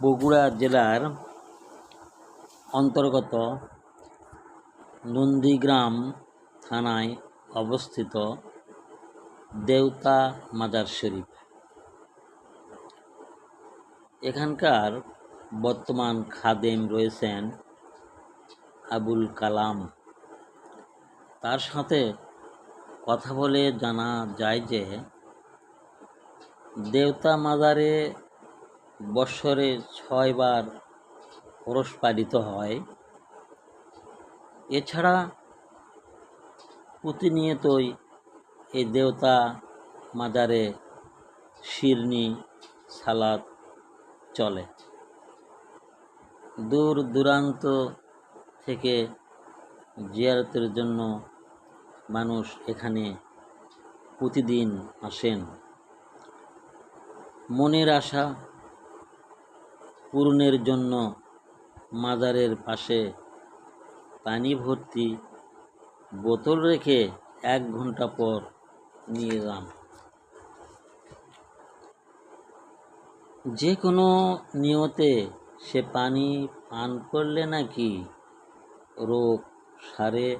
বগুড়া জেলার অন্তর্গত নন্দীগ্রাম থানায় অবস্থিত দেওতা মাজার শরীফ। এখানকার বর্তমান খাদেম রয়েছেন আবুল কালাম। তার সাথে কথা বলে জানা যায় যে দেওতা মাজারে বৎসরে ছয়বার ওরস পালিত হয়। এছাড়া প্রতিনিয়তই এই দেওতা মাজারে শিরনি সালাদ চলে। দূর দূরান্ত থেকে জিয়ারতের জন্য মানুষ এখানে প্রতিদিন আসেন। মনের আশা পূরণের জন্য মাজারের পাশে পানি ভর্তি বোতল রেখে এক ঘণ্টা পর নিয়ে যান। যে কোনো নিয়তে সে পানি পান করলে নাকি রোগ, সারে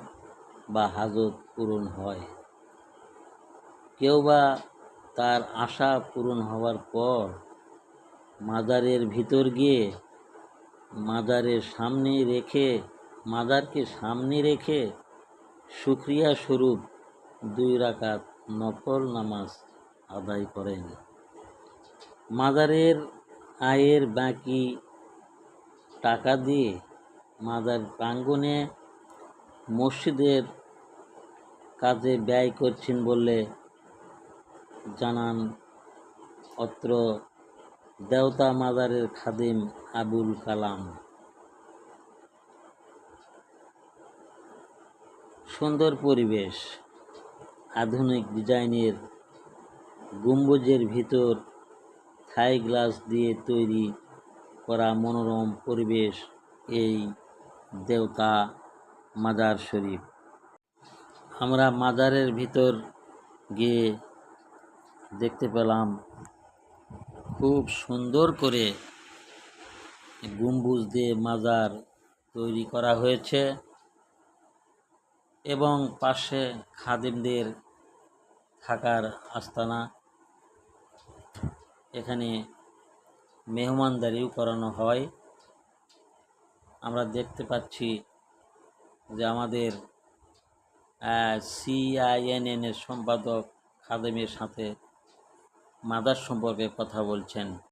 বা হাজত পূরণ হয়। কেউ বা তার আশা পূরণ হওয়ার পর মাজারের ভিতর গিয়ে মাজারের সামনে রেখে মাজারকে সামনে রেখে শুক্রিয়া স্বরূপ দুই রাকাত নফল নামাজ আদায় করেন। মাজারের আয়ের বাকি টাকা দিয়ে মাজার প্রাঙ্গণে মসজিদের কাজে ব্যয় করছেন বলে জানান অত্র দেওতা মাজারের খাদিম আবুল কালাম। সুন্দর পরিবেশ, আধুনিক ডিজাইনের গম্বুজের ভিতর থাই গ্লাস দিয়ে তৈরি করা মনোরম পরিবেশ এই দেওতা মাজার শরীফ। আমরা মাজারের ভিতর গিয়ে দেখতে পেলাম খুব সুন্দর করে গম্বুজ দিয়ে মাজার তৈরি করা হয়েছে এবং পাশে খাদিমদের থাকার আস্তানা এখানে মেহমানদারিও করানো হয়। আমরা দেখতে পাচ্ছি যে আমাদের সিআইএনএন এর সম্পাদক খাদেমের সাথে মাদার সম্পর্কে কথা বলছেন।